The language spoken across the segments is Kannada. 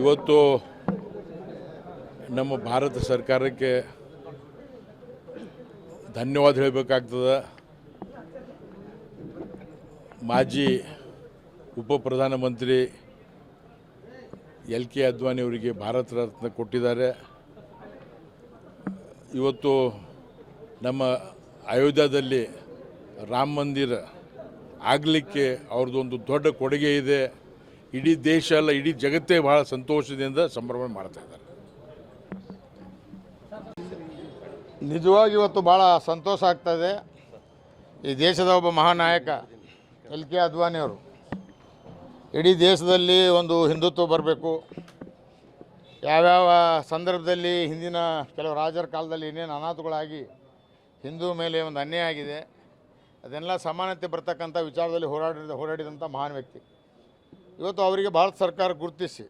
ಇವತ್ತು ನಮ್ಮ ಭಾರತ ಸರ್ಕಾರಕ್ಕೆ ಧನ್ಯವಾದ ಹೇಳಬೇಕಾಗ್ತದೆ. ಮಾಜಿ ಉಪ ಪ್ರಧಾನಮಂತ್ರಿ ಎಲ್ ಕೆ ಅದ್ವಾನಿ ಅವರಿಗೆ ಭಾರತ ರತ್ನ ಕೊಟ್ಟಿದ್ದಾರೆ. ಇವತ್ತು ನಮ್ಮ ಅಯೋಧ್ಯದಲ್ಲಿ ರಾಮ ಮಂದಿರ ಆಗಲಿಕ್ಕೆ ಅವ್ರದ್ದೊಂದು ದೊಡ್ಡ ಕೊಡುಗೆ ಇದೆ. ಇಡೀ ದೇಶ ಅಲ್ಲ, ಇಡೀ ಜಗತ್ತೇ ಬಹಳ ಸಂತೋಷದಿಂದ ಸಂಭ್ರಮ ಮಾಡ್ತಾ ಇದ್ದಾರೆ. ನಿಜವಾಗಿ ಇವತ್ತು ಭಾಳ ಸಂತೋಷ ಆಗ್ತದೆ ಈ ದೇಶದ ಒಬ್ಬ ಮಹಾನಾಯಕ, ಎಲ್ ಕೆ ಅದ್ವಾನಿಯವರು ಇಡೀ ದೇಶದಲ್ಲಿ ಒಂದು ಹಿಂದುತ್ವ ಬರಬೇಕು. ಯಾವ್ಯಾವ ಸಂದರ್ಭದಲ್ಲಿ ಹಿಂದಿನ ಕೆಲವು ರಾಜರ ಕಾಲದಲ್ಲಿ ಏನೇನು ಅನಾಥಗಳಾಗಿ ಹಿಂದೂ ಮೇಲೆ ಒಂದು ಅನ್ಯಾಯ ಆಗಿದೆ, ಅದೆಲ್ಲ ಸಮಾನತೆ ಬರ್ತಕ್ಕಂಥ ವಿಚಾರದಲ್ಲಿ ಹೋರಾಡಿದ, ಹೋರಾಡಿದಂಥ ಮಹಾನ್ ವ್ಯಕ್ತಿ. ಇವತ್ತು ಅವರಿಗೆ ಭಾರತ ಸರ್ಕಾರ ಗುರುತಿಸಿ.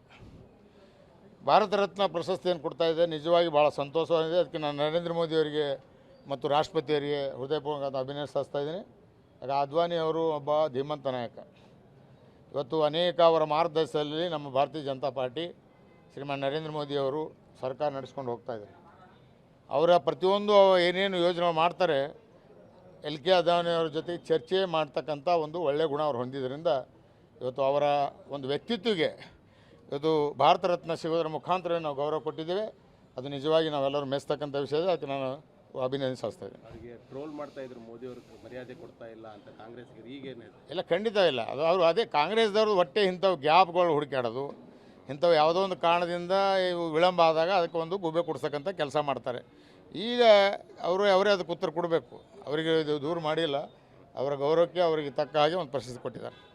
ಭಾರತ ರತ್ನ ಪ್ರಶಸ್ತಿಯನ್ನು ಕೊಡ್ತಾ ಇದೆ. ನಿಜವಾಗಿ ಭಾಳ ಸಂತೋಷವಾಗಿದೆ. ಅದಕ್ಕೆ ನಾನು ನರೇಂದ್ರ ಮೋದಿ ಅವರಿಗೆ ಮತ್ತು ರಾಷ್ಟ್ರಪತಿಯವರಿಗೆ ಹೃದಯಪೂರ್ವಕ ಅಭಿನಂದಿಸ್ತಾ ಇದ್ದೀನಿ. ಆಗ ಅದ್ವಾನಿ ಅವರು ಒಬ್ಬ ಧೀಮಂತ ನಾಯಕ. ಇವತ್ತು ಅನೇಕ ಅವರ ಮಾರ್ಗದರ್ಶನದಲ್ಲಿ ನಮ್ಮ ಭಾರತೀಯ ಜನತಾ ಪಾರ್ಟಿ ಶ್ರೀಮಾನ್ ನರೇಂದ್ರ ಮೋದಿ ಅವರು ಸರ್ಕಾರ ನಡೆಸ್ಕೊಂಡು ಹೋಗ್ತಾ ಇದ್ದಾರೆ. ಅವರ ಪ್ರತಿಯೊಂದು ಏನೇನು ಯೋಜನೆ ಮಾಡ್ತಾರೆ, ಎಲ್ ಕೆ ಅದ್ವಾನಿ ಜೊತೆ ಚರ್ಚೆ ಮಾಡ್ತಕ್ಕಂಥ ಒಂದು ಒಳ್ಳೆಯ ಗುಣ ಅವ್ರು ಹೊಂದಿದ್ದರಿಂದ ಇವತ್ತು ಅವರ ಒಂದು ವ್ಯಕ್ತಿತ್ವಕ್ಕೆ ಇವತ್ತು ಭಾರತ ರತ್ನ ಸಿಗೋದರ ಮುಖಾಂತರ ನಾವು ಗೌರವ ಕೊಟ್ಟಿದ್ದೇವೆ. ಅದು ನಿಜವಾಗಿ ನಾವೆಲ್ಲರೂ ಮೆಚ್ಚತಕ್ಕಂಥ ವಿಷಯ ಇದೆ. ಅದಕ್ಕೆ ನಾನು ಅಭಿನಂದಿಸ್ತಾ ಇದ್ದೀನಿ. ಅವರಿಗೆ ಟ್ರೋಲ್ ಮಾಡ್ತಾ ಇದ್ರು ಮೋದಿ ಅವರು ಮರ್ಯಾದೆ ಕೊಡ್ತಾ ಇಲ್ಲ ಅಂತ ಕಾಂಗ್ರೆಸ್ಗೆ ಈಗೇನು ಇಲ್ಲ ಖಂಡಿತ ಇಲ್ಲ. ಅದು ಅವರು ಅದೇ ಕಾಂಗ್ರೆಸ್ದವ್ರು ಹೊಟ್ಟೆ ಇಂಥವು ಗ್ಯಾಪ್ಗಳು ಹುಡುಕಾಡೋದು ಇಂಥವು ಯಾವುದೋ ಒಂದು ಕಾರಣದಿಂದ ಇವು ವಿಳಂಬ ಆದಾಗ ಅದಕ್ಕೆ ಒಂದು ಗುಬ್ಬೆ ಕೊಡ್ಸಕ್ಕಂಥ ಕೆಲಸ ಮಾಡ್ತಾರೆ. ಈಗ ಅವರು ಅವರೇ ಅದಕ್ಕೆ ಉತ್ತರ ಕೊಡಬೇಕು. ಅವರಿಗೆ ಇದು ದೂರ ಮಾಡಿಲ್ಲ. ಅವರ ಗೌರವಕ್ಕೆ ಅವರಿಗೆ ತಕ್ಕ ಹಾಗೆ ಒಂದು ಪ್ರಶಸ್ತಿ ಕೊಟ್ಟಿದ್ದಾರೆ.